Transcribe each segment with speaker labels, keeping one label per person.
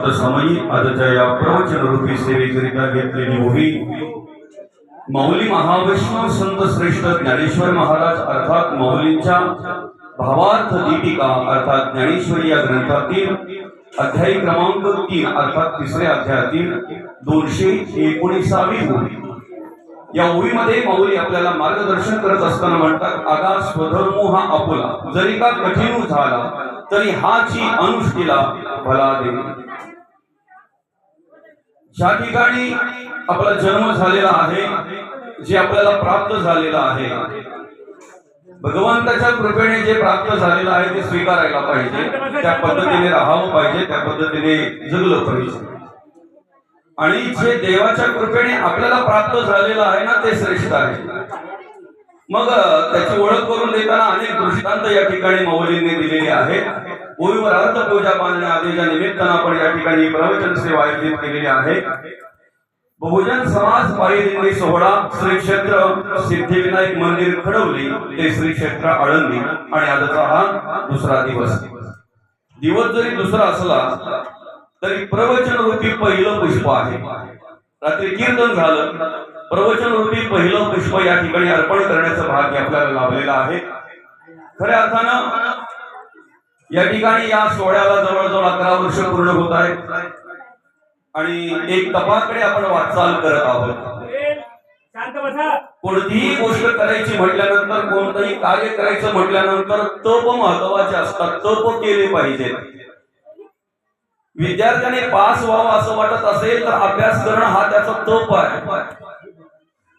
Speaker 1: समयी आजच्या या प्रवचन रूपी सेवेकरिता घेतलेली उभी माऊली महावैष्णव संत श्रेष्ठ ज्ञानेश्वर महाराज अर्थात माऊलींच्या भावार्थ दीपिका अर्थात ज्ञानेश्वरी या ग्रंथातील अध्यायी क्रमांक तीन अर्थात तिसऱ्या अध्यायातील दोनशे एकोणीसावी ओवी या ओवीमध्ये माऊली आपल्याला मार्गदर्शन करत असताना म्हणतात आगा स्वधर्मो हा अपुला जरी का कठीण झाला तरी हाची अनुष्ठीला भला दे ज्या ठिकाणी आपला जन्म झालेला आहे जे आपल्याला प्राप्त झालेलं आहे. भगवंताच्या कृपेने जे प्राप्त झालेलं आहे ते स्वीकारायला पाहिजे. त्या पद्धतीने राहावं पाहिजे त्या पद्धतीने जगलं पाहिजे. आणि जे देवाच्या कृपेने आपल्याला प्राप्त झालेलं आहे ना ते श्रेष्ठ आहे. मग त्याची ओळख करून देताना अनेक दृष्टांत या ठिकाणी मौलींनी दिलेले आहेत. ओळीवर अर्थ पूजा बांधण्या निमित्तानं आपण या ठिकाणी प्रवचन सेवा आयोजित केलेली आहे. बहुजन समाज पायी दिंडी सोहळा श्री क्षेत्र सिद्धिविनायक मंदिर खडवली. ते श्री क्षेत्र आळंदी. आणि आजचा हा दुसरा दिवस. दिवस जरी दुसरा असला तरी प्रवचन रूपी पहिलं पुष्प आहे. रात्री कीर्तन झालं. प्रवचन रूपी पहिलं पुष्प या ठिकाणी अर्पण करण्याचं भाग्य आपल्याला लाभलेलं आहे. खऱ्या अर्थानं या ठिकाणी या सोहळ्याला जवळजवळ अकरा वर्ष पूर्ण होत आहेत. आणि एक तपाकडे आपण वाटचाल करत आहोत. कोणतीही गोष्ट करायची म्हटल्यानंतर कोणतंही कार्य करायचं म्हटल्यानंतर तप महत्त्वाचे असतात. तप केले पाहिजे. विद्यार्थ्याने पास व्हावं असं वाटत असेल तर अभ्यास करणं हा त्याचा तप आहे.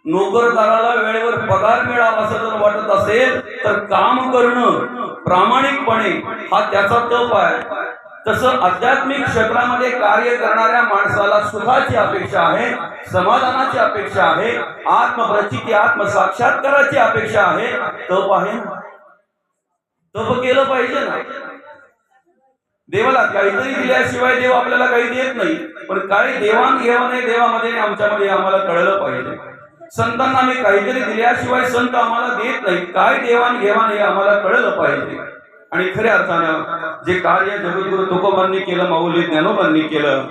Speaker 1: नोकरदाराला वेळेवर पगार मिळावा असं जर वाटत असेल तर काम करणं प्रामाणिकपणे हा त्याचा तप आहे. तसं आध्यात्मिक क्षेत्रामध्ये कार्य करणाऱ्या माणसाला सुखाची अपेक्षा आहे समाधानाची अपेक्षा आहे आत्मप्रचिती आत्मसाक्षात्काराची अपेक्षा आहे. तप आहे तप केलं पाहिजे ना? देवाला काहीतरी दिल्याशिवाय देव आपल्याला काही देत नाही पण काही देवाणघेवाण आहे देवामध्ये आमच्यामध्ये आम्हाला कळलं पाहिजे. संतांना आम्ही काहीतरी दिल्याशिवाय संत आम्हाला देत नाही काय देवाणघेवाण हे आम्हाला कळलं पाहिजे. आणि खऱ्या अर्थानं जे कार्य जगद्गुरु तुकोबांनी केलं माऊली ज्ञानोबांनी केलं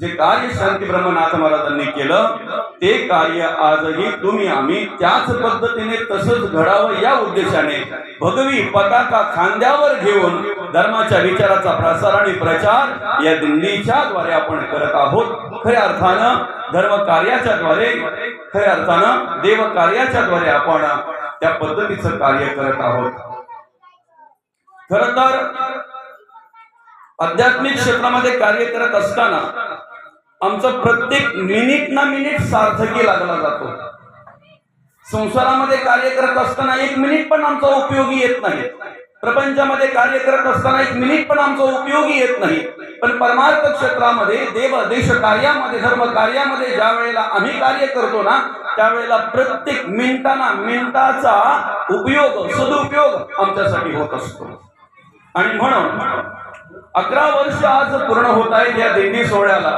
Speaker 1: जे कार्य शांती ब्रह्मनाथ महाराजांनी केलं ते कार्य आजही तुम्ही आम्ही त्याच पद्धतीने तसंच घडावं या उद्देशाने भगवी पताका खांद्यावर घेऊन धर्माच्या विचाराचा प्रसार आणि प्रचार या दिंडीच्या द्वारे आपण करत आहोत. खऱ्या अर्थानं धर्म कार्याच्या द्वारे खऱ्या अर्थानं देव कार्याच्या द्वारे आपण त्या पद्धतीचं कार्य करत आहोत. खर तर आध्यात्मिक क्षेत्रामध्ये कार्य करत असताना आमचं प्रत्येक मिनिट ना मिनिट सार्थकी लागला जातो. संसारामध्ये कार्य करत असताना एक मिनिट पण आमचा उपयोगी येत नाही. प्रपंचामध्ये कार्य करत असताना एक मिनिट पण आमचा उपयोगी येत नाही. पण परमार्थ क्षेत्रामध्ये देव देश कार्यामध्ये धर्म कार्यामध्ये ज्या वेळेला आम्ही कार्य करतो ना त्यावेळेला प्रत्येक मिनिटाना मिनिटाचा उपयोग सदुपयोग आमच्यासाठी होत असतो. आणि म्हणून अकरा वर्ष आज पूर्ण होत आहेत या दिंडी सोहळ्याला.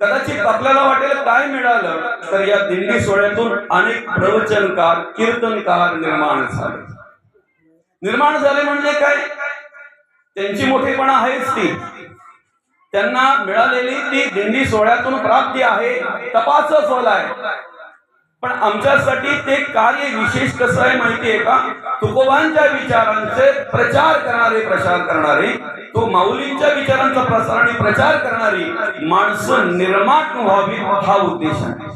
Speaker 1: कदाचित आपल्याला वाटेल काय मिळालं तर या दिंडी सोहळ्यातून अनेक प्रवचनकार कीर्तनकार निर्माण झाले. निर्माण झाले म्हणजे काय? त्यांची मोठेपणा आहेच ती. त्यांना मिळालेली ती दिंडी सोहळ्यातून प्राप्ती आहे तपासच फल आहे पण आमच्यासाठी ते कार्य विशेष कसं आहे माहितीये का? तुकोबांच्या विचारांचे प्रचार करणारे प्रसार करणारे तो माऊलींच्या विचारांचा प्रसार आणि प्रचार करणारी माणसं निर्माण व्हावी हा उद्देश आहे.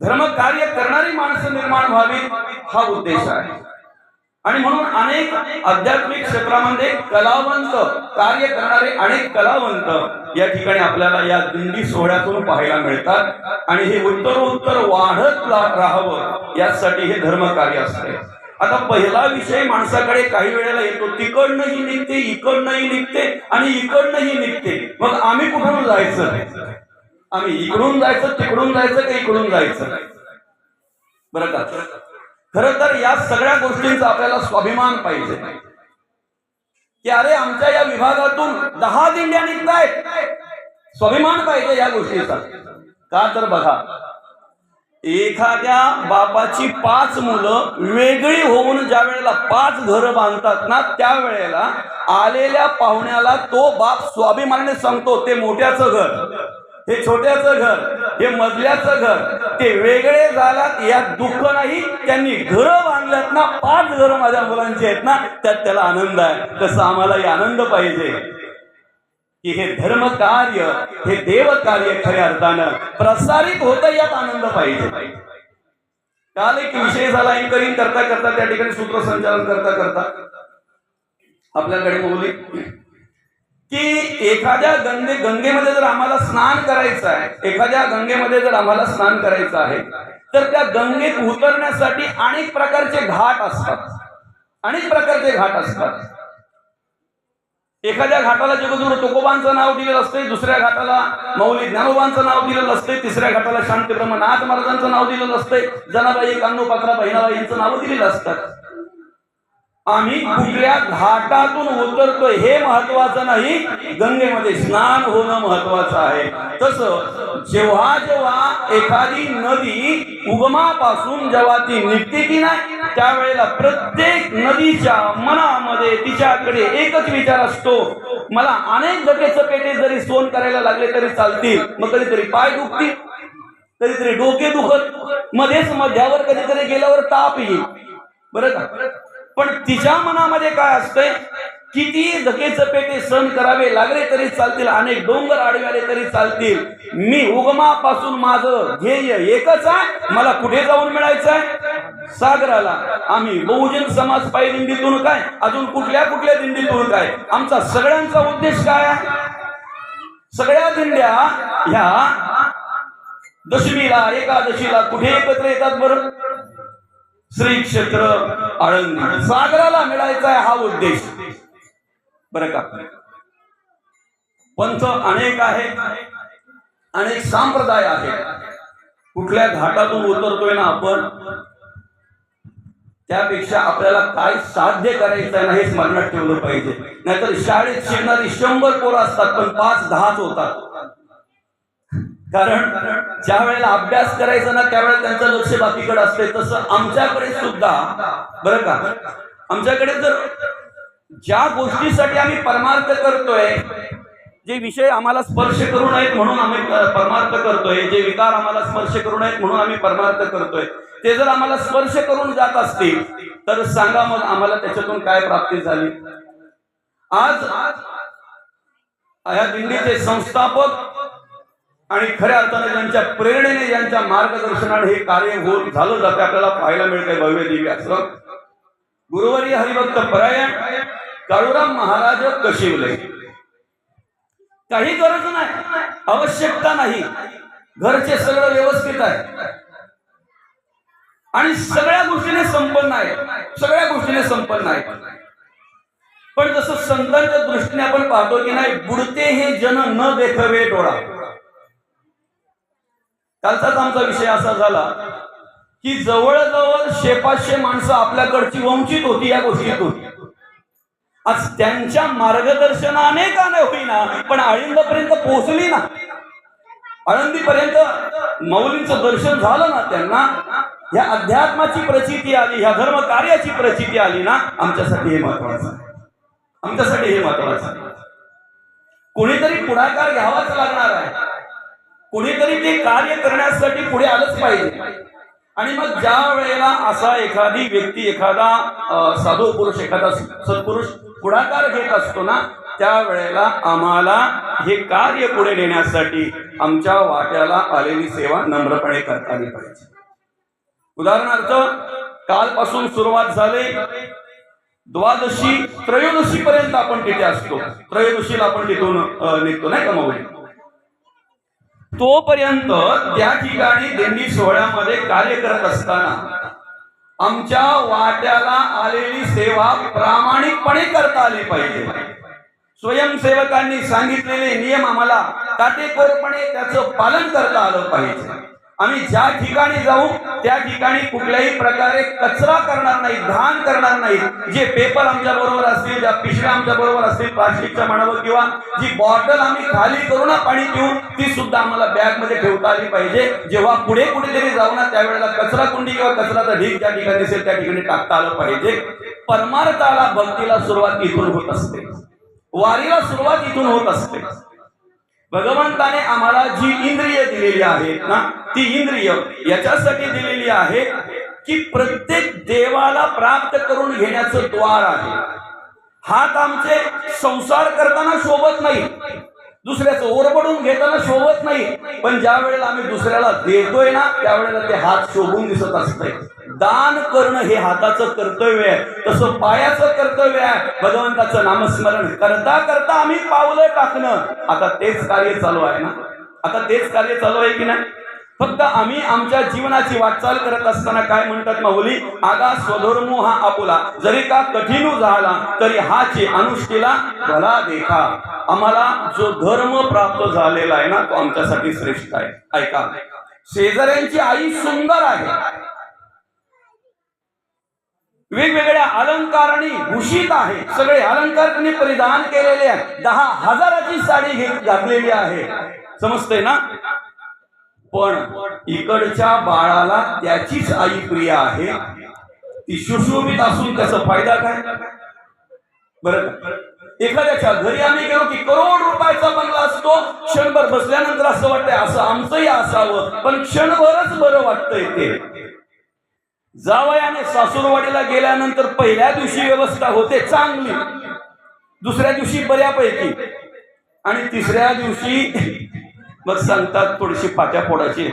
Speaker 1: धर्म कार्य करणारी माणसं निर्माण व्हावी हा उद्देश आहे. आणि म्हणून अनेक आध्यात्मिक क्षेत्रामध्ये कलावंत कार्य करणारे अनेक कलावंत या ठिकाणी आपल्याला या दिंडी सोहळ्यातून पाहायला मिळतात. आणि हे उत्तरोत्तर वाढत राहावं यासाठी हे धर्म कार्य असते. आता पहिला विषय माणसाकडे काही वेळेला येतो. तिकडनंही निघते इकडनंही निघते आणि इकडनंही निघते. मग आम्ही कुठून जायचं? आम्ही इकडून जायचं तिकडून जायचं का इकडून जायचं? बरं का? खर तर या सगळ्या गोष्टींचा आपल्याला स्वाभिमान पाहिजे. की अरे आमच्या या विभागातून दहा दिंड्या निघतायत. स्वाभिमान पाहिजे या गोष्टीचा. का तर बघा एखाद्या बापाची पाच मुलं वेगळी होऊन ज्या वेळेला पाच घरं बांधतात ना त्यावेळेला आलेल्या पाहुण्याला तो बाप स्वाभिमानाने सांगतो ते मोठ्याचं घर. हे छोट्याचं घर हे मजल्याचं घर ते वेगळे झालात यात दुःख नाही. त्यांनी घरं बांधल्यात ना पाच घरं माझ्या मुलांची आहेत ना त्यात त्याला आनंद आहे. तसं आम्हालाही आनंद पाहिजे. की हे धर्म कार्य हे देव कार्य खऱ्या अर्थानं प्रसारित होत यात आनंद पाहिजे. काल एक विषय झाला करीन करता करता त्या ठिकाणी सूत्रसंचालन करता करता आपल्याकडे बोलली की एखाद्या गंगे गंगेमध्ये जर आम्हाला स्नान करायचं आहे एखाद्या गंगेमध्ये जर आम्हाला स्नान करायचं आहे तर त्या गंगेत उतरण्यासाठी अनेक प्रकारचे घाट असतात. अनेक प्रकारचे घाट असतात. एखाद्या घाटाला जगद्गुरु तुकोबांचं नाव दिलेलं असते दुसऱ्या घाटाला मौली ज्ञानोबांचं नाव दिलेलं असते तिसऱ्या घाटाला शांती ब्रह्मनाथ महाराजांचं नाव दिलेलं असते जनाबाई कान्नू पात्रा बहिणाबाईंचं नाव दिलेलं असतात आम्ही कुठल्या घाटातून उतरतोय हे महत्वाचं नाही. गंगेमध्ये स्नान होणं महत्वाचं आहे. तसं जेव्हा जेव्हा एखादी नदी उगमापासून जेव्हा ती निघते की नाही त्यावेळेला प्रत्येक नदीच्या मनामध्ये तिच्याकडे एकच विचार असतो. मला अनेक गटेचं पेटे जरी सोन करायला लागले तरी चालतील मग कधीतरी पाय दुखतील कधीतरी डोके दुखत मध्येच मध्यावर कधीतरी गेल्यावर ताप येईल. बरं का? पण तिच्या मनामध्ये काय असतंय? किती धकेचं पेटे सण करावे लागले तरी चालतील अनेक डोंगर आडवे आले तरी चालतील. मी उगमापासून माझं ध्येय एकच आहे मला कुठे जाऊन मिळायचं आहे सागराला. आम्ही बहुजन समाज पायी दिंडीतून काय? अजून कुठल्या कुठल्या दिंडीतून काय? आमचा सगळ्यांचा उद्देश काय आहे? सगळ्या दिंड्या ह्या दशमीला एकादशीला कुठे एकत्र येतात बरं? श्री क्षेत्र आळंदी. सागराला मिळायचा आहे हा उद्देश. बरं का? पंथ अनेक आहेत अनेक संप्रदाय आहेत. कुठल्या घाटातून उतरतोय ना आपण? त्यापेक्षा आपल्याला काय साध्य करायचं आहे ना हे स्मरणात ठेवलं पाहिजे. नाहीतर शाळेत शिकणारी शंभर पोरं असतात पण पाच दहाच होतात. कारण ज्या वेळेला अभ्यास करायचा ना त्यावेळेला त्यांचं लक्ष बाकीकडे असते तसं आमच्याकडे सुद्धा बरं का आमच्याकडे जर ज्या गोष्टीसाठी आम्ही परमार्थ करतोय जे विषय आम्हाला स्पर्श करू नयेत म्हणून आम्ही परमार्थ करतोय जे विकार आम्हाला स्पर्श करू नयेत म्हणून आम्ही परमार्थ करतोय ते जर आम्हाला स्पर्श करून जात असतील तर सांगा मग आम्हाला त्याच्यातून काय प्राप्ती झाली आज या दिंडीचे संस्थापक आणि खऱ्या अर्थाने ज्यांच्या प्रेरणेने ज्यांच्या मार्गदर्शनाने हे कार्य होत झालं जाते आपल्याला पाहायला मिळतंय भव्य देवी आश्रम. गुरुवारी हरिभक्त परायण काळूराम महाराज कशिवले काही गरज नाही आवश्यकता नाही. घरचे सगळं व्यवस्थित आहे. आणि सगळ्या गोष्टीने संपन्न आहे. सगळ्या गोष्टीने संपन्न आहे. पण जसं संतांच्या दृष्टीने आपण पाहतो की नाही बुडते हे जन न देखवे डोळा. कालचाच आमचा विषय असा झाला की जवळजवळ शेपाचशे माणसं आपल्याकडची वंचित होती या गोष्टीतून. आज त्यांच्या मार्गदर्शनाने का नाही होईना पण आळंदपर्यंत पोहोचली ना. आळंदीपर्यंत मौलींचं दर्शन झालं ना त्यांना. या अध्यात्माची प्रचिती आली ह्या धर्म कार्याची प्रचिती आली ना आमच्यासाठी हे महत्वाचं आमच्यासाठी हे महत्वाचं कोणीतरी पुढाकार घ्यावाच लागणार आहे. कुणीतरी ते कार्य करण्यासाठी पुढे आलंच पाहिजे. आणि मग ज्या वेळेला असा एखादी व्यक्ती एखादा साधू पुरुष एखादा सत्पुरुष पुढाकार घेत असतो ना त्यावेळेला आम्हाला हे कार्य पुढे नेण्यासाठी आमच्या वाट्याला आलेली सेवा नम्रपणे करता आली पाहिजे. उदाहरणार्थ कालपासून सुरुवात झाली. द्वादशी त्रयोदशी पर्यंत आपण तिथे असतो. त्रयोदशीला आपण तिथून निघतो नाही का माऊली तोपर्यंत त्या ठिकाणी दिंडी सोहळ्यामध्ये कार्य करत असताना आमच्या वाट्याला आलेली सेवा प्रामाणिकपणे करता आली पाहिजे. स्वयंसेवकांनी सांगितलेले नियम आम्हाला काटेकोरपणे त्याचं पालन करता आलं पाहिजे. आम्ही ज्या ठिकाणी जाऊ त्या ठिकाणी कुठल्याही प्रकारे कचरा करणार नाही घाण करणार नाही. जे पेपर आमच्या बरोबर असतील ज्या पिशव्या आमच्या बरोबर असतील प्लास्टिकच्या म्हणावं किंवा जी बॉटल आम्ही खाली करू ना पाणी पिऊ ती सुद्धा आम्हाला बॅगमध्ये ठेवता आली पाहिजे. जेव्हा पुढे कुठेतरी जाऊ ना त्यावेळेला कचरा कुंडी किंवा कचराचा ढीग ज्या ठिकाणी दिसेल त्या ठिकाणी टाकता आलं पाहिजे. परमार्थाला भक्तीला सुरुवात इथून होत असते. वारीला सुरुवात इथून होत असते. भगवंताने आम्हाला जी इंद्रिय दिलेली आहेत ना ती इंद्रिय याच्यासाठी दिलेली आहे की प्रत्येक देवाला प्राप्त करून घेण्याचं द्वार आहे. हात आमचे संसार करताना शोभत नाही. दुसऱ्याचं ओरबडून घेताना शोभत नाही. पण ज्या वेळेला आम्ही दुसऱ्याला देतोय ना त्यावेळेला ते हात शोभून दिसत असतंय. दान करणं हे हाताचं कर्तव्य आहे. तसं पायाचं कर्तव्य आहे. भगवंताचं नामस्मरण करता करता आम्ही पावलं टाकणं. आता तेच कार्य चालू आहे ना? आता तेच कार्य चालू आहे की नाही? फक्त आम्ही आमच्या जीवनाची वाटचाल करत असताना काय म्हणतात माऊली? आगा स्वधर्मो हा आपुला. जरी का कठीण झाला तरी हाची अनुष्ठीला भला देखा. आम्हाला जो धर्म प्राप्त झालेला आहे ना तो आमच्यासाठी श्रेष्ठ आहे. ऐका. शेजाऱ्यांची आई सुंदर आहे. वेगवेगळ्या अलंकारांनी भूषित आहे. सगळे अलंकार त्यांनी परिधान केलेले आहे. दहा हजाराची साडी घेत घातलेली आहे. समजतंय ना? पण इकडच्या बाळाला त्याचीच आई प्रिय आहे. ती सुशोभित असून त्याचा फायदा काय? बरं एखाद्याच्या घरी आम्ही गेलो की करोड रुपयाचा बंगला असतो क्षणभर बसल्यानंतर असं वाटतंय असं आमचंही असावं पण क्षणभरच बरं वाटतंय ते. जावयाने सासूरवाडीला गेल्यानंतर पहिल्या दिवशी व्यवस्था होते चांगली. दुसऱ्या दिवशी बऱ्यापैकी. आणि तिसऱ्या दिवशी मग सांगतात थोडीशी पाट्या फोडायची.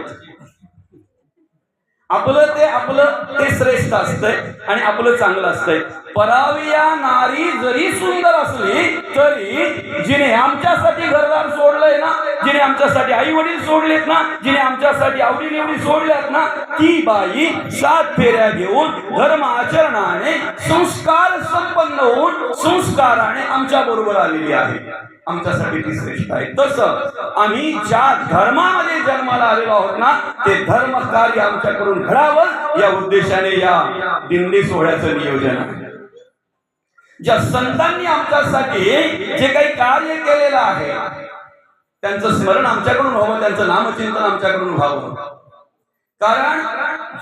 Speaker 1: आपलं ते आपलं ते श्रेष्ठ असतंय आणि आपलं चांगलं असतंय. पराविया नारी जरी सुंदर असली तरी जिने आमच्यासाठी घरदार सोडलंय ना जिने आमच्यासाठी आई वडील सोडलेत ना जिने आमच्यासाठी आवडी निवडी सोडल्यात ना ती बाई सात फेऱ्या घेऊन धर्म आचरणाने संस्कार संपन्न होऊन संस्काराने आमच्या बरोबर आलेली आहे. आमच्यासाठी ती श्रेष्ठ आहे. तसं आम्ही ज्या धर्मामध्ये जन्माला आलेलो आहोत ना ते धर्म कार्य आमच्याकडून घडावं या उद्देशाने या दिंडी सोहळ्याचं नियोजन आहे. ज्या संतांनी आमच्यासाठी जे काही कार्य केलेलं आहे त्यांचं स्मरण आमच्याकडून व्हावं त्यांचं नामचिंतन आमच्याकडून व्हावं. कारण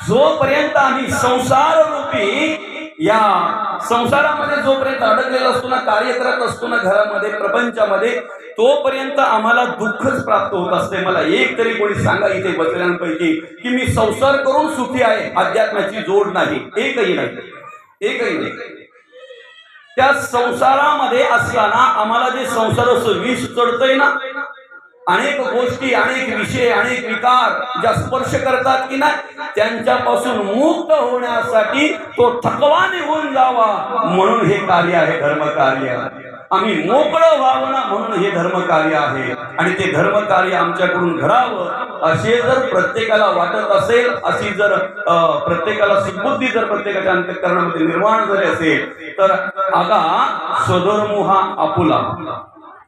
Speaker 1: जोपर्यंत आम्ही संसार रूपी या संसारामध्ये जोपर्यंत अडकलेला असतो ना कार्य करत असतो ना घरामध्ये प्रपंचामध्ये तोपर्यंत आम्हाला दुःखच प्राप्त होत असते. मला एक तरी कोणी सांगा इथे बसलेल्यांपैकी की मी संसार करून सुखी आहे अध्यात्माची जोड नाही एकही नाही एकही नाही. त्या संसारामध्ये असताना आम्हाला जे संसाराचं विष चढतंय ना अनेक गोष्टी अनेक विषय अनेक विकार ज्या स्पर्श करतात की नाही त्यांच्यापासून मुक्त होण्यासाठी तो थकवा निघून जावा. म्हणून हे कार्य आहे धर्मकार्य. आम्ही मोकळं व्हावं ना म्हणून हे धर्मकार्य आहे. आणि ते धर्म कार्य आमच्याकडून घडावं. असे जर प्रत्येकाला वाटत असेल अशी जर प्रत्येकाला सुबुद्धी जर प्रत्येकाच्या अंतकरणामध्ये निर्माण झाली असेल तर आता स्वधर्म हा आपुला.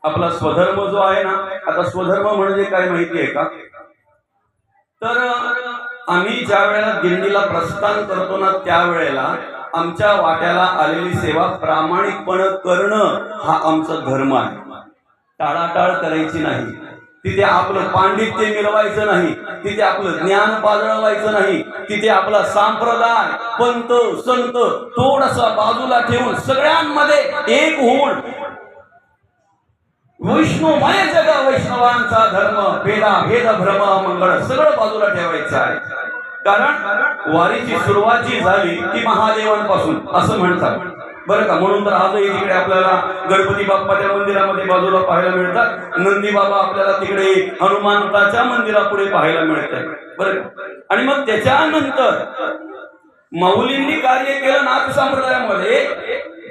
Speaker 1: आपला स्वधर्म जो आहे ना आता स्वधर्म म्हणजे काय माहिती आहे का? तर आम्ही ज्या वेळेला दिंडीला प्रस्थान करतो ना त्यावेळेला आमच्या वाट्याला आलेली सेवा प्रामाणिकपणे करणं हा आमचा धर्म आहे. टाळाटाळ करायची नाही. तिथे आपलं पांडित्य मिळवायचं नाही. तिथे आपलं ज्ञान पाजळवायचं नाही. तिथे आपला संप्रदाय पंत संत थोडासा बाजूला ठेवून सगळ्यांमध्ये एक होऊन वैष्णवमय जग वैष्णवांचा धर्म भेदा भेद भ्रम मंगळ सगळं बाजूला ठेवायचं आहे. कारण वारीची सुरुवात जी झाली ती महादेवांपासून असं म्हणतात. बरं का? म्हणून तर आजही तिकडे आपल्याला गणपती बाप्पाच्या मंदिरामध्ये बाजूला पाहायला मिळतात. नंदी बाबा आपल्याला तिकडे हनुमंताच्या मंदिरापुढे पाहायला मिळतात बरं आणि मग त्याच्यानंतर माऊलींनी कार्य केलं नाथ संप्रदायामध्ये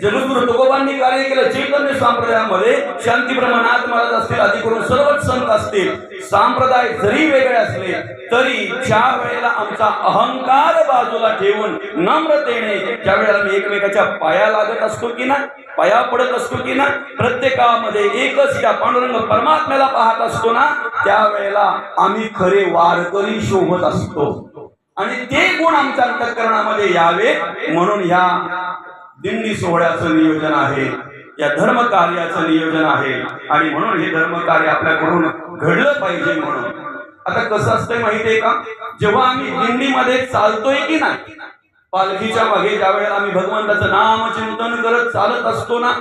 Speaker 1: जगद्गुरु तुकोबांनी कार्य केलं चैतन्य संप्रदायामध्ये शांतीब्रह्मनाथ महाराज असतील आधी करून सर्वच संत असतील संप्रदाय जरी वेगळे असले तरी ज्या वेळेला आमचा अहंकार बाजूला ठेवून नम्रतेने ज्या वेळेला मी एकमेकाच्या पाया लागत असतो की ना पाया पडत असतो की ना प्रत्येकामध्ये एकच त्या पांडुरंग परमात्म्याला पाहत असतो ना त्यावेळेला आम्ही खरे वारकरी शोभत असतो. आणि ते गुण आमच्या अंतकरणामध्ये यावे म्हणून ह्या दिंडी सोहळ्याचं नियोजन आहे. या धर्म कार्याचं नियोजन आहे. आणि म्हणून हे धर्म कार्य आपल्याकडून घडलं पाहिजे म्हणून. आता कसं असतंय माहितीये का? जेव्हा आम्ही दिंडीमध्ये चालतोय की नाही पालखीच्या मागे ज्या वेळेला आम्ही भगवंताचं नाम चिंतन करत चालत असतो ना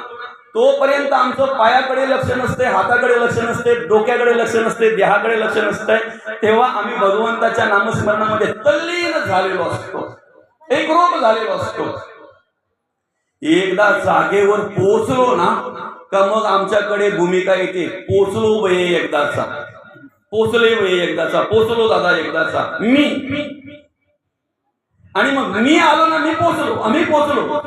Speaker 1: तोपर्यंत आमचं पायाकडे लक्ष नसते हाताकडे लक्ष नसते डोक्याकडे लक्ष नसते देहाकडे लक्ष नसतंय. तेव्हा आम्ही भगवंताच्या नामस्मरणामध्ये तल्लीन झालेलो असतो. एक रोग झालेलो असतो. एकदा जागेवर पोचलो ना का मग आमच्याकडे भूमिका येते. पोचलो बये एकदाचा. पोचले बये एकदाचा. पोचलो दादा एकदाचा. मी. आणि मग मी आलो ना मी पोचलो आम्ही पोचलो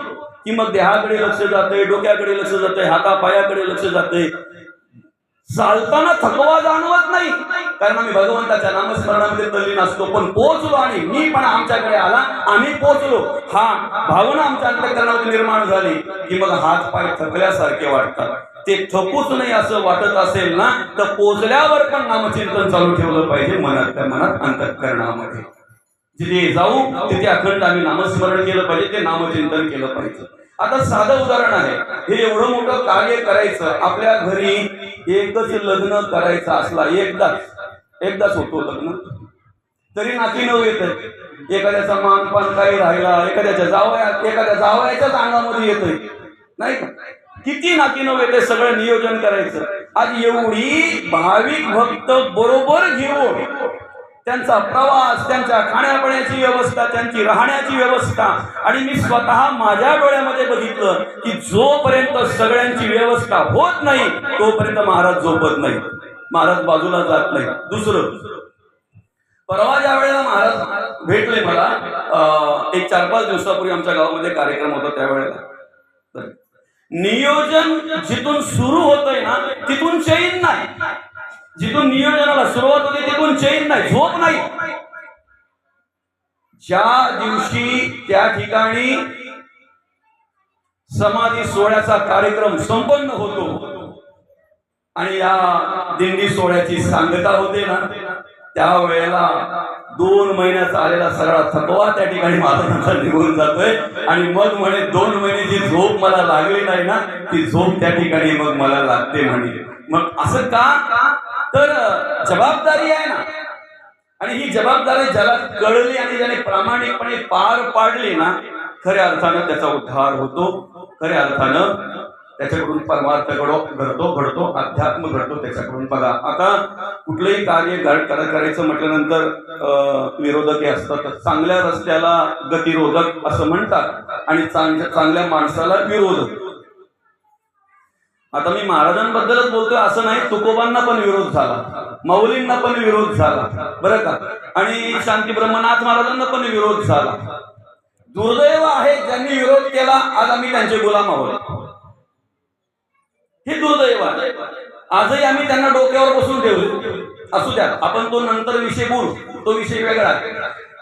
Speaker 1: की मग देहाकडे लक्ष जाते डोक्याकडे लक्ष जाते हातापायाकडे लक्ष जाते चालताना थकवा जाणवत नाही. कारण आम्ही भगवंताच्या नामस्मरणामध्ये तल्लीन असतो. पण पोचलो आणि मी पण आमच्याकडे आला. आम्ही पोचलो हा भावना आमच्या अंतकरणामध्ये निर्माण झाली की मग हात पाय थकल्यासारखे वाटतात. ते थकूच नाही असं वाटत असेल ना तर पोचल्यावर पण नामचिंतन चालू ठेवलं पाहिजे मनातल्या मनात अंतकरणामध्ये. जिथे जाऊ तिथे अखंड आम्ही नामस्मरण केलं पाहिजे ते नामचिंतन केलं पाहिजे. आता साधं उदाहरण आहे. हे एवढं मोठं कार्य करायचं आपल्या घरी एकच लग्न करायचं असला एकदाच एकदाच होतो लग्न. तरी नाती नऊ येत एखाद्याचा मानपान काही राहिला एखाद्याच्या जावया एखाद्या जावयाच्याच अंगामध्ये येतोय नाही का? किती नाती नऊ येते सगळं नियोजन करायचं. आज एवढी भाविक भक्त बरोबर घेऊन त्यांचा प्रवास त्यांच्या खाण्यापिण्याची व्यवस्था त्यांची राहण्याची व्यवस्था. आणि मी स्वतः माझ्या डोळ्यामध्ये बघितलं की जोपर्यंत सगळ्यांची व्यवस्था होत नाही तोपर्यंत महाराज झोपत नाही महाराज बाजूला जात नाही दुसरं परवा ज्या वेळेला महाराज भेटले मला एक चार पाच दिवसापूर्वी आमच्या गावामध्ये कार्यक्रम होता त्यावेळेला नियोजन जिथून सुरू होतंय ना तिथून चैन नाही. जिथून नियोजनाला सुरुवात होते तिथून चैन नाही झोप नाही. ज्या दिवशी त्या ठिकाणी समाधी सोहळ्याचा कार्यक्रम संपन्न होतो आणि या दिंडी सोहळ्याची सांगता होते ना त्यावेळेला दोन महिन्याचा आलेला सगळा थकवा त्या ठिकाणी महाराजांचा निघून जातोय. आणि मग म्हणे दोन महिने जी झोप मला लागली नाही ना ती झोप त्या ठिकाणी मग मला लागते म्हणे. मग असं का? तर जबाबदारी आहे ना. आणि ही जबाबदारी ज्याला कळली आणि ज्याने प्रामाणिकपणे पार पाडली ना खऱ्या अर्थानं त्याचा उद्धार होतो. खऱ्या अर्थानं त्याच्याकडून परमार्थ घडो घडतो घडतो अध्यात्म घडतो त्याच्याकडून बघा. आता कुठलंही कार्य करायचं म्हटल्यानंतर विरोधक हे असतात. चांगल्या रस्त्याला गतिरोधक असं म्हणतात. आणि चांगल्या माणसाला विरोधक. आता मी महाराजांबद्दलच बोलतोय असं नाही. तुकोबांना पण विरोध झाला. माऊलींना पण विरोध झाला. बरं का? आणि शांती ब्रह्मनाथ महाराजांना पण विरोध झाला. दुर्दैव आहे ज्यांनी विरोध केला आज आम्ही त्यांचे गुलाम आहोत. हे दुर्दैव आहे. आजही आम्ही त्यांना डोक्यावर बसून ठेवले असू द्या. आपण तो नंतर विषय बोलू. तो विषय वेगळा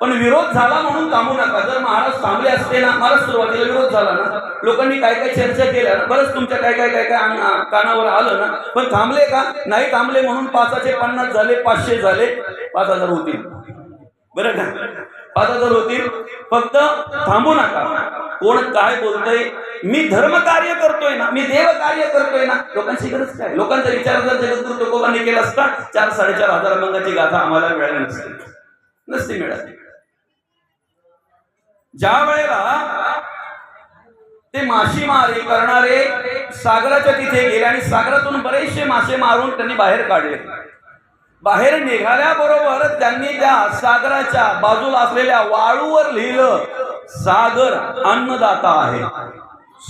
Speaker 1: पण विरोध झाला म्हणून थांबू नका. जर महाराज थांबले असते ना महाराज सुरुवातीला विरोध झाला ना लोकांनी काय काय चर्चा केल्या ना बरंच तुमच्या काय काय काय काय कानावर आलं ना पण थांबले का? नाही थांबले म्हणून पाचशे पन्नास झाले पाचशे झाले पाच हजार होतील. बरं का? पाच हजार होतील. फक्त थांबू नका. कोण काय बोलतोय? मी धर्म कार्य करतोय ना मी देव कार्य करतोय ना लोकांची गरज काय? लोकांचा विचार जर जगद्गुरु तुकोबांनी केला असता चार साडेचार हजार मंगाची गाथा आम्हाला मिळाली नसते. नसती मिळाली. ज्या वेळेला ते मासेमारी करणारे सागराच्या तिथे गेले आणि सागरातून बरेचसे मासे मारून त्यांनी बाहेर काढले. बाहेर निघाल्याबरोबर त्यांनी त्या सागराच्या बाजूला असलेल्या वाळूवर लिहिलं सागर अन्नदाता आहे.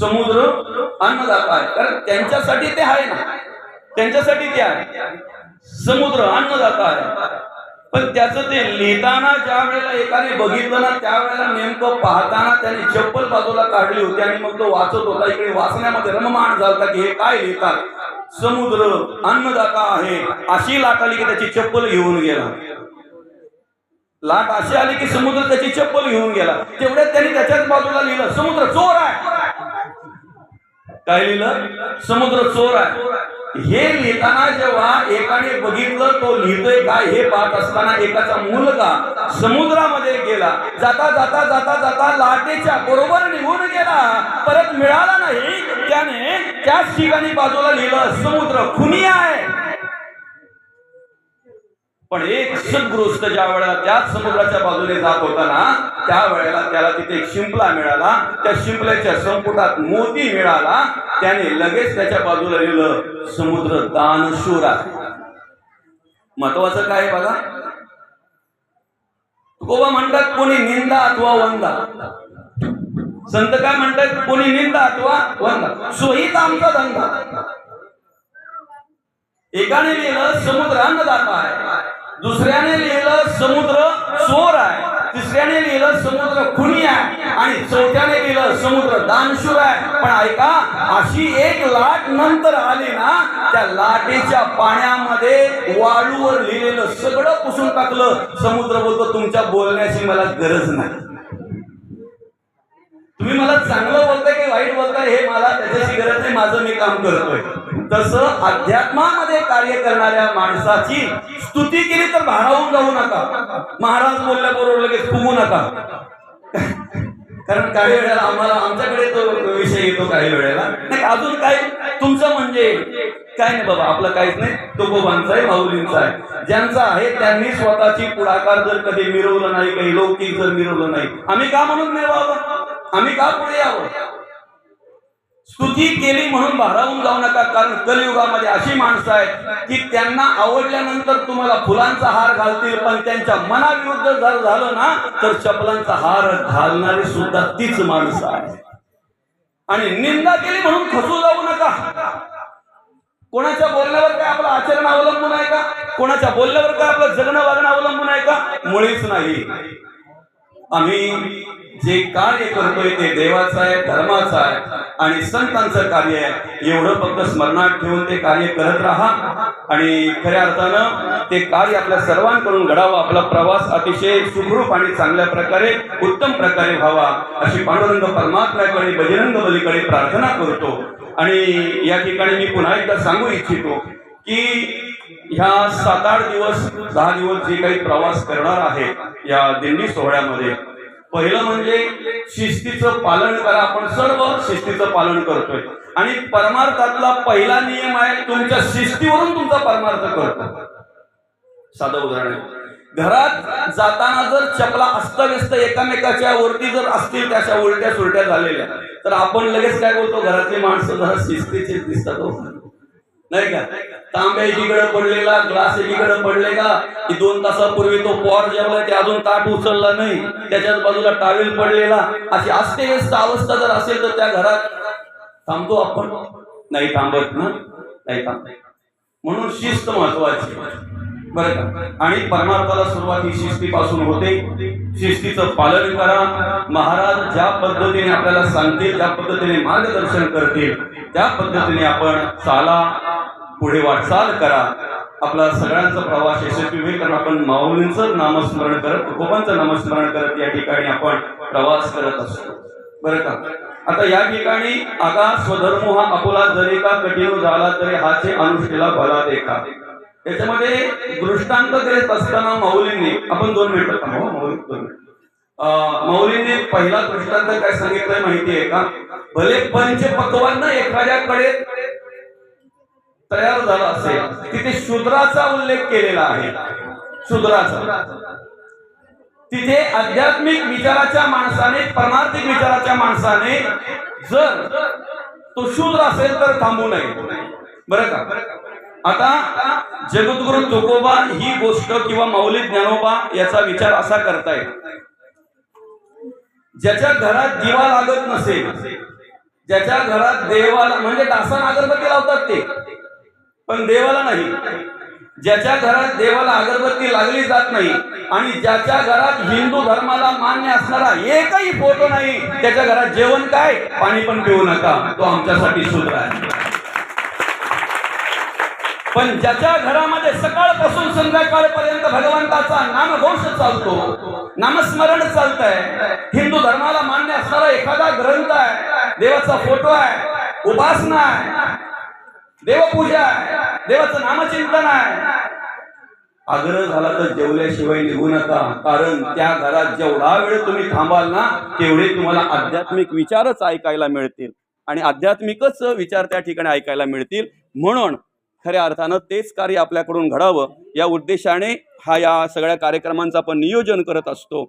Speaker 1: समुद्र अन्नदाता आहे. कारण त्यांच्यासाठी ते आहे ना. त्यांच्यासाठी ते आहे. समुद्र अन्नदाता आहे. पण त्याचं ते लिहिताना ज्या वेळेला एकाने बघितलं ना त्यावेळेला नेमकं पाहताना त्याने चप्पल बाजूला काढली होती आणि मग तो वाचत होता. इकडे वाचण्यामध्ये रममाण झालता की हे काय लिहितात? समुद्र अन्नदाता आहे. अशी लाट आली की त्याची चप्पल घेऊन गेला. लाट अशी आली की समुद्र त्याची चप्पल घेऊन गेला. तेवढ्यात त्यांनी त्याच्याच बाजूला लिहिलं समुद्र चोर आहे. काय लिहिलं? समुद्र चोर आहे. हे लिहिताना जेव्हा एकाने बघितलं तो लिहितोय काय हे पाहत असताना एकाचा मुलगा समुद्रामध्ये गेला. जाता जाता जाता जाता लाटेच्या बरोबर निघून गेला. परत मिळाला नाही. त्याने त्याच ठिकाणी बाजूला लिहिलं समुद्र खुनी आहे. पण एक सद्गृस्त ज्या वेळेला त्याच समुद्राच्या बाजूने जात होता ना त्या वेळेला त्याला तिथे शिंपला मिळाला. त्या शिंपल्याच्या संपुटात मोती मिळाला. त्याने लगेच त्याच्या बाजूला लिहिलं समुद्र दानशूर. आहे महत्वाचं काय बघा? तुकोबा म्हणतात कोणी निंदा अथवा वंदा. संत काय म्हणतात कोणी निंदा अथवा वंदा. सोहित आमचा धंदा. एकाने लिहिलं समुद्र अन्नदाता आहे. दुसऱ्याने लिहिलं समुद्र चोर आहे. तिसऱ्याने लिहिलं समुद्र खुनी आहे आणि चौथ्याने लिहिलं समुद्र दानशूर आहे. पण ऐका अशी एक लाट नंतर आली ना त्या लाटेच्या पाण्यामध्ये वाळूवर लिहिलेलं सगळं पुसून टाकलं. समुद्र बोलतो तुमच्या बोलण्याची मला गरज नाही. तुम्ही मला चांगलं बोलताय की वाईट बोलताय हे मला त्याच्याशी गरज नाही. माझं मी काम करतोय. तसं अध्यात्मामध्ये कार्य करणाऱ्या माणसाची स्तुती केली तर भारावून जाऊ नका. महाराज बोलल्याबरोबर लगेच फुगू नका. कारण काही वेळेला आम्हाला आमच्याकडे तो विषय येतो काही वेळेला. नाही अजून काय तुमचं म्हणजे काय नाही बाबा आपलं काहीच नाही. तो आहे माऊलींचा आहे. ज्यांचा आहे त्यांनी स्वतःची पुढाकार जर कधी मिरवलं नाही काही लौकिक जर मिरवलं नाही आम्ही का म्हणून मिरवावं? आम्ही का पुढे यावं? स्तुती केली म्हणून भारावून जाऊ नका कारण कलियुगामध्ये अशी माणसं आहेत की त्यांना आवडल्यानंतर तुम्हाला फुलांचा हार घालतील पण त्यांच्या मनाविरुद्ध जर झालं ना तर चपलांचा हार घालणारी सुद्धा तीच माणसं आहे आणि निंदा केली म्हणून खसू जाऊ नका. कोणाच्या बोलण्यावर काय आपलं आचरण अवलंबून आहे का? कोणाच्या बोलण्यावर काय आपलं जगणं वागणं अवलंबून आहे का? मुळीच नाही. आम्ही जे कार्य करतोय ते देवाचं आहे धर्माचं आहे आणि संतांचं कार्य आहे. एवढं फक्त स्मरणात ठेवून ते कार्य करत राहा. आणि खऱ्या अर्थानं ते कार्य आपल्या सर्वांकडून घडावं. आपला प्रवास अतिशय सुखरूप आणि चांगल्या प्रकारे उत्तम प्रकारे व्हावा. अशी पांडुरंग परमात्म्याकडे बजरंग बलीकडे प्रार्थना करतो. आणि या ठिकाणी मी पुन्हा एकदा सांगू इच्छितो की ह्या सात आठ दिवस दहा दिवस जे काही प्रवास करणार आहे या दिंडी सोहळ्यामध्ये पहिलं म्हणजे शिस्तीचं पालन करा आपण सर्व शिस्तीचं पालन करतोय आणि परमार्थातला पहिला नियम आहे तुमच्या शिस्तीवरून तुमचा परमार्थ करतो साधं उदाहरण आहे. घरात जाताना जर चपला अस्तव्यस्त एकामेकाच्या वरती जर असतील त्याच्या उलट्या सुलट्या झालेल्या तर आपण लगेच काय बोलतो घरातली माणसं जरा शिस्तीचे दिसतात हो. नाही का? तांब्या एकीकडे पडलेला ग्लास एकीकडे पडले का की दोन तासापूर्वी तो पॉर जेवला ते अजून ताट उचलला नाही. त्याच्याच बाजूला टावेल पडलेला. अशी अस्तेव्यस्त अवस्था जर असेल तर त्या घरात थांबतो आपण? नाही थांबत ना? नाही थांबत. म्हणून शिस्त महत्वाची. बरं का? आणि परमार्थाला सुरुवात ही शिस्तीपासून होते. शिस्तीचं पालन करा. महाराज ज्या पद्धतीने आपल्याला सांगतील ज्या पद्धतीने मार्गदर्शन करतील त्या पद्धतीने आपण चाला पुढे वाटचाल करा. आपला सगळ्यांचा प्रवास यशस्वी होईल कारण आपण माऊलींचं नामस्मरण करत तुकोबांचं नामस्मरण करत या ठिकाणी आपण प्रवास करत असतो. बरं का? आता या ठिकाणी आगा स्वधर्म हा आपुला जरी का कठीण झाला तरी हाचे अनुष्ठेला भला देखा याच्यामध्ये दृष्टांत देत असताना माऊलींनी आपण दोन मिनिटं थांबा हो, माऊली दोन माऊलींनी पहिला दृष्टांत काय सांगितलंय माहितीये का? भले पंच पकवान एखाद्याकडे तयार झाला असेल तिथे शूद्राचा उल्लेख केलेला आहे. शूद्राचा. तिथे आध्यात्मिक विचाराच्या माणसाने परमार्थिक विचाराच्या माणसाने जर तो शूद्र असेल तर थांबू नये. बरं का? आता जगद्गुरु तुकोबा ही गोष्ट किंवा मौलिक ज्ञानोबा याचा विचार असा करतायत. ज्याच्या घरात दिवा लागत नसेल ज्याच्या घरात देवाला म्हणजे दासन अगरबत्ती लावतात ते पण देवाला नाही. ज्याच्या घरात देवाला अगरबत्ती लागली जात नाही आणि ज्याच्या घरात हिंदू धर्माला मान्य असणारा एकही फोटो नाही त्याच्या घरात जेवण काय? पाणी पण पिऊ नका. तो आमच्यासाठी सुद्धा आहे. पण ज्याच्या घरामध्ये सकाळपासून संध्याकाळपर्यंत भगवंताचा नामघोष चालतो नामस्मरण चालतंय हिंदू धर्माला मान्य असणारा एखादा ग्रंथ आहे देवाचा फोटो आहे उपासना आहे देवपूजा आहे देवाचं नामचिंतन आहे. आग्रह झाला तर जेवल्याशिवाय निघू नका कारण त्या घरात जेवढा वेळ तुम्ही थांबाल ना तेवढे तुम्हाला आध्यात्मिक विचारच ऐकायला मिळतील. आणि आध्यात्मिकच विचार त्या ठिकाणी ऐकायला मिळतील. म्हणून खऱ्या अर्थानं तेच कार्य आपल्याकडून घडावं या उद्देशाने हा या सगळ्या कार्यक्रमांचं आपण नियोजन करत असतो.